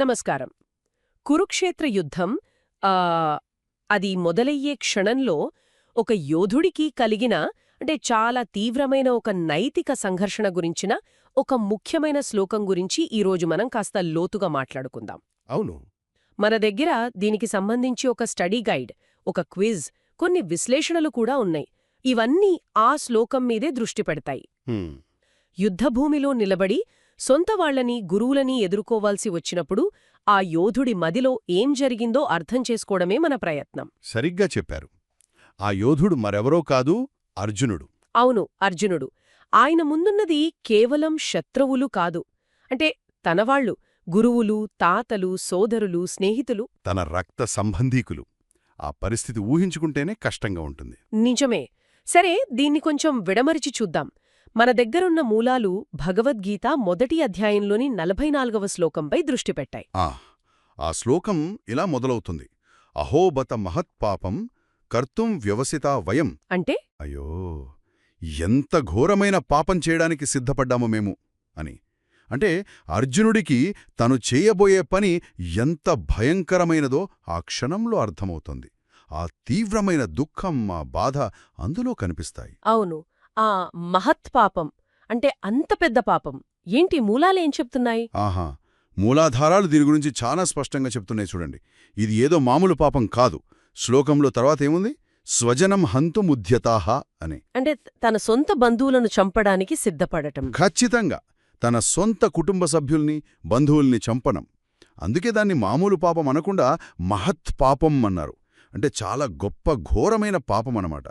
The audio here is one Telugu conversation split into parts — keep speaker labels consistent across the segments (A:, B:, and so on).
A: నమస్కారం. కురుక్షేత్ర యుద్ధం అది మొదలయ్యే క్షణంలో ఒక యోధుడికి కలిగిన అంటే చాలా తీవ్రమైన ఒక నైతిక సంఘర్షణ గురించిన ఒక ముఖ్యమైన శ్లోకం గురించి ఈరోజు మనం కాస్త లోతుగా మాట్లాడుకుందాం.
B: అవును.
A: మన దగ్గర దీనికి సంబంధించి ఒక స్టడీ గైడ్ ఒక క్విజ్ కొన్ని విశ్లేషణలు కూడా ఉన్నాయి. ఇవన్నీ ఆ శ్లోకం మీదే దృష్టి పెడతాయి. యుద్ధభూమిలో నిలబడి సొంత వాళ్ళని గురువులని ఎదుర్కోవాల్సి వచ్చినప్పుడు ఆ యోధుడి మదిలో ఏం జరిగిందో అర్థం చేసుకోవడమే మన ప్రయత్నం.
B: సరిగ్గా చెప్పారు. ఆ యోధుడు మరెవరో కాదు అర్జునుడు.
A: అవును అర్జునుడు. ఆయన ముందున్నది కేవలం శత్రువులు కాదు. అంటే తనవాళ్ళు గురువులు తాతలు సోదరులు స్నేహితులు.
B: తన రక్త సంబంధీకులు. ఆ పరిస్థితి ఊహించుకుంటేనే కష్టంగా ఉంటుంది.
A: నిజమే. సరే దీన్ని కొంచెం విడమరిచి చూద్దాం. మన దగ్గరున్న మూలాలు భగవద్గీత మొదటి అధ్యాయంలోని నలభై నాలుగవ శ్లోకంపై దృష్టి పెట్టాయి.
B: ఆ ఆ శ్లోకం ఇలా మొదలవుతుంది. అహోబత మహత్పాపం కర్తుం వ్యవసితా వయం.
A: అంటే?
B: అయ్యో ఎంత ఘోరమైన పాపం చేయడానికి సిద్ధపడ్డాము మేము అని. అంటే అర్జునుడికి తను చేయబోయే పని ఎంత భయంకరమైనదో ఆ క్షణంలో అర్థమవుతుంది. ఆ తీవ్రమైన దుఃఖం ఆ బాధ అందులో కనిపిస్తాయి.
A: అవును. ఆ మహత్పాపం అంటే అంత పెద్ద పాపం. ఏంటి మూలాలేం చెప్తున్నాయి?
B: ఆహా. మూలాధారాలు దీని గురించి చాలా స్పష్టంగా చెప్తున్నాయి చూడండి. ఇది ఏదో మామూలు పాపం కాదు. శ్లోకంలో తర్వాత ఏముంది? స్వజనం హంతుముద్యతాహ అని.
A: అంటే తన సొంత బంధువులను చంపడానికి సిద్ధపడటం.
B: ఖచ్చితంగా. తన సొంత కుటుంబ సభ్యుల్ని బంధువుల్ని చంపనం. అందుకే దాన్ని మామూలు పాపం అనకుండా మహత్ పాపం అన్నారు. అంటే చాలా గొప్ప ఘోరమైన పాపం అన్నమాట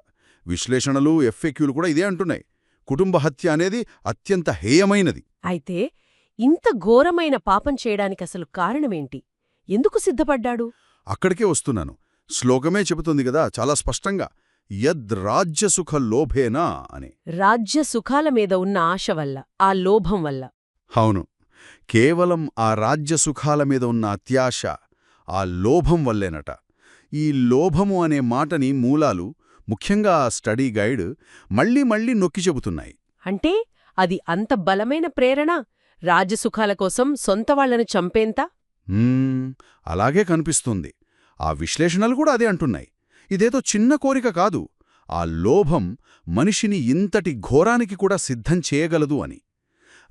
B: విశ్లేషణలు ఎఫ్ఎక్యూలు కూడా ఇదే అంటున్నాయి. కుటుంబ హత్య అనేది అత్యంత హేయమైనది.
A: అయితే ఇంత ఘోరమైన పాపం చేయడానికి అసలు కారణమేంటి? ఎందుకు సిద్ధపడ్డాడు?
B: అక్కడికే వస్తున్నాను. శ్లోకమే చెబుతుంది కదా చాలా స్పష్టంగా. యద్ రాజ్యసుఖ లోభేనా అని.
A: రాజ్య సుఖాల మీద ఉన్న ఆశ వల్ల ఆ లోభం వల్ల.
B: అవును. కేవలం ఆ రాజ్య సుఖాల మీద ఉన్న అత్యాశ ఆ లోభం వల్లేనట. ఈ లోభము అనే మాటని మూలాలు ముఖ్యంగా ఆ స్టడీ గైడ్ మళ్ళీ మళ్ళీ నొక్కి చెబుతున్నాయి.
A: అంటే అది అంత బలమైన ప్రేరణ? రాజసుఖాల కోసం సొంత వాళ్ళను చంపేంత?
B: అలాగే కనిపిస్తుంది. ఆ విశ్లేషణలు కూడా అదే అంటున్నాయి. ఇదేదో చిన్న కోరిక కాదు. ఆ లోభం మనిషిని ఇంతటి ఘోరానికి కూడా సిద్ధం చేయగలదు అని.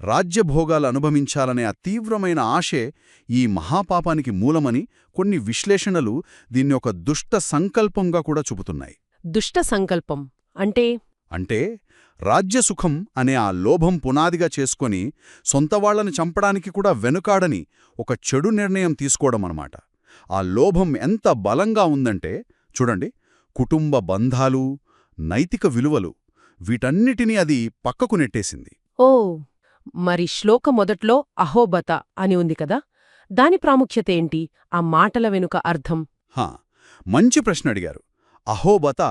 B: రాజ్యభోగాలు అనుభవించాలనే ఆ తీవ్రమైన ఆశే ఈ మహాపాపానికి మూలమని కొన్ని విశ్లేషణలు దీన్ని ఒక దుష్ట సంకల్పంగా కూడా చూపుతున్నాయి.
A: దుష్ట సంకల్పం. అంటే?
B: అంటే రాజ్యసుఖం అనే ఆ లోభం పునాదిగా చేసుకొని సొంతవాళ్ళను చంపడానికి కూడా వెనుకాడని ఒక చెడు నిర్ణయం తీసుకోవడమన్నమాట ఆ లోభం ఎంత బలంగా ఉందంటే చూడండి కుటుంబ బంధాలు నైతిక విలువలు వీటన్నిటినీ అది పక్కకు నెట్టేసింది.
A: ఓ మరి శ్లోక మొదట్లో అహోబత అని ఉంది కదా? దాని ప్రాముఖ్యత ఏంటి? ఆ మాటల వెనుక అర్థం?
B: హా మంచి ప్రశ్న అడిగారు. అహోబత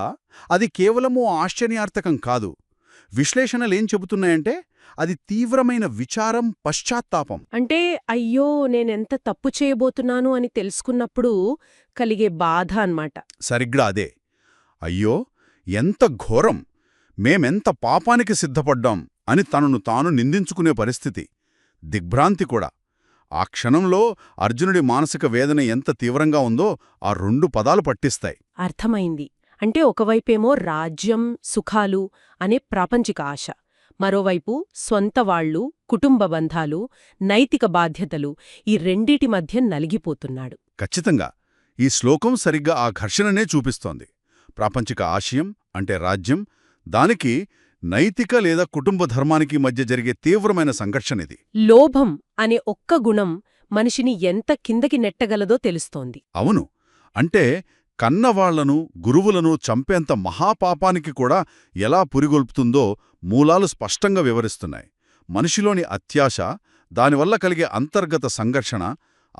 B: అది కేవలము ఆశ్చర్యార్థకం కాదు. విశ్లేషణలేం చెబుతున్నాయంటే అది తీవ్రమైన విచారం పశ్చాత్తాపం.
A: అంటే అయ్యో నేనెంత తప్పు చేయబోతున్నాను అని తెలుసుకున్నప్పుడు కలిగే బాధ అన్నమాట.
B: సరిగ్గా అదే. అయ్యో ఎంత ఘోరం. మేమెంత పాపానికి సిద్ధపడ్డాం అని తనను తాను నిందించుకునే పరిస్థితి. దిగ్భ్రాంతి కూడా. ఆ క్షణంలో అర్జునుడి మానసిక వేదన ఎంత తీవ్రంగా ఉందో ఆ రెండు పదాలు పట్టిస్తాయి.
A: అర్థమైంది. అంటే ఒకవైపేమో రాజ్యం సుఖాలు అనే ప్రాపంచిక ఆశ. మరోవైపు స్వంత వాళ్ళు కుటుంబ బంధాలు నైతిక బాధ్యతలు ఈ రెండిటి మధ్య నలిగిపోతున్నాడు.
B: ఖచ్చితంగా. ఈ శ్లోకం సరిగ్గా ఆ ఘర్షణనే చూపిస్తోంది. ప్రాపంచిక ఆశయం అంటే రాజ్యం. దానికి నైతిక లేదా కుటుంబ ధర్మానికి మధ్య జరిగే తీవ్రమైన సంఘర్షణిది
A: లోభం అనే ఒక్క గుణం మనిషిని ఎంత కిందకి నెట్టగలదో తెలుస్తోంది.
B: అవును. అంటే కన్నవాళ్ళను గురువులను చంపేంత మహాపాపానికి కూడా ఎలా పురిగొల్పుతుందో మూలాలు స్పష్టంగా వివరిస్తున్నాయి. మనిషిలోని అత్యాశ దానివల్ల కలిగే అంతర్గత సంఘర్షణ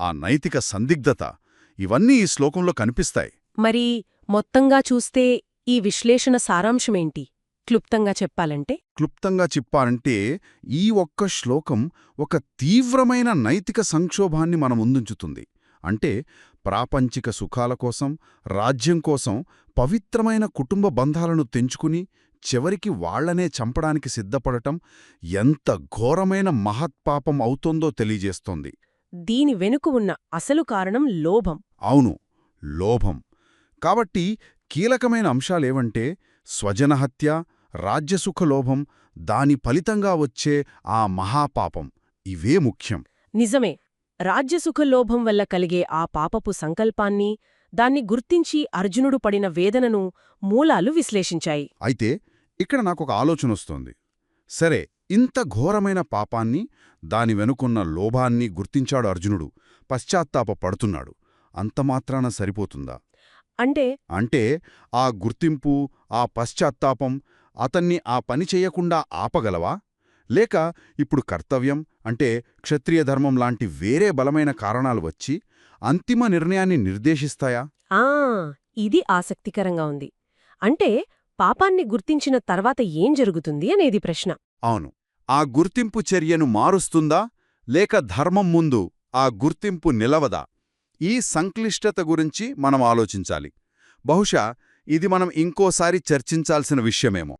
B: ఆ నైతిక సందిగ్ధత ఇవన్నీ ఈ శ్లోకంలో కనిపిస్తాయి.
A: మరి మొత్తంగా చూస్తే ఈ విశ్లేషణ సారాంశమేంటి? క్లుప్తంగా చెప్పాలంటే?
B: క్లుప్తంగా చెప్పాలంటే ఈ ఒక్క శ్లోకం ఒక తీవ్రమైన నైతిక సంక్షోభాన్ని మన ముందుంచుతుంది. అంటే ప్రాపంచిక సుఖాల కోసం రాజ్యం కోసం పవిత్రమైన కుటుంబ బంధాలను తెంచుకుని చివరికి వాళ్ళనే చంపడానికి సిద్ధపడటం ఎంత ఘోరమైన మహత్పాపం అవుతోందో తెలియజేస్తోంది.
A: దీని వెనుక ఉన్న అసలు కారణం లోభం.
B: అవును లోభం. కాబట్టి కీలకమైన అంశాలేవంటే స్వజనహత్య రాజ్యసుఖ లోభం దాని ఫలితంగా వచ్చే ఆ మహాపాపం. ఇవే ముఖ్యం.
A: నిజమే రాజ్యసుఖ లోభం వల్ల కలిగే ఆ పాపపు సంకల్పాన్ని దాన్ని గుర్తించి అర్జునుడు పడిన వేదనను మూలాలు విశ్లేషించాయి.
B: అయితే ఇక్కడ నాకొక ఆలోచనొస్తోంది సరే ఇంత ఘోరమైన పాపాన్ని దాని వెనుకున్న లోభాన్ని గుర్తించాడు అర్జునుడు పశ్చాత్తాప పడుతున్నాడు. అంతమాత్రాన సరిపోతుందా?
A: అంటే?
B: అంటే ఆ గుర్తింపు ఆ పశ్చాత్తాపం అతన్ని ఆ పని చెయ్యకుండా ఆపగలవా? లేక ఇప్పుడు కర్తవ్యం అంటే క్షత్రియ ధర్మం లాంటి వేరే బలమైన కారణాలు వచ్చి అంతిమ నిర్ణయాన్ని నిర్దేశిస్తాయా?
A: ఆ ఇది ఆసక్తికరంగా ఉంది. అంటే పాపాన్ని గుర్తించిన తర్వాత ఏం జరుగుతుంది అనేది ప్రశ్న.
B: అవును. ఆ గుర్తింపు చర్యను మారుస్తుందా? లేక ధర్మం ముందు ఆ గుర్తింపు నిలవదా? ఈ సంక్లిష్టత గురించి మనం ఆలోచించాలి. బహుశా ఇది మనం ఇంకోసారి చర్చించాల్సిన విషయమేమో.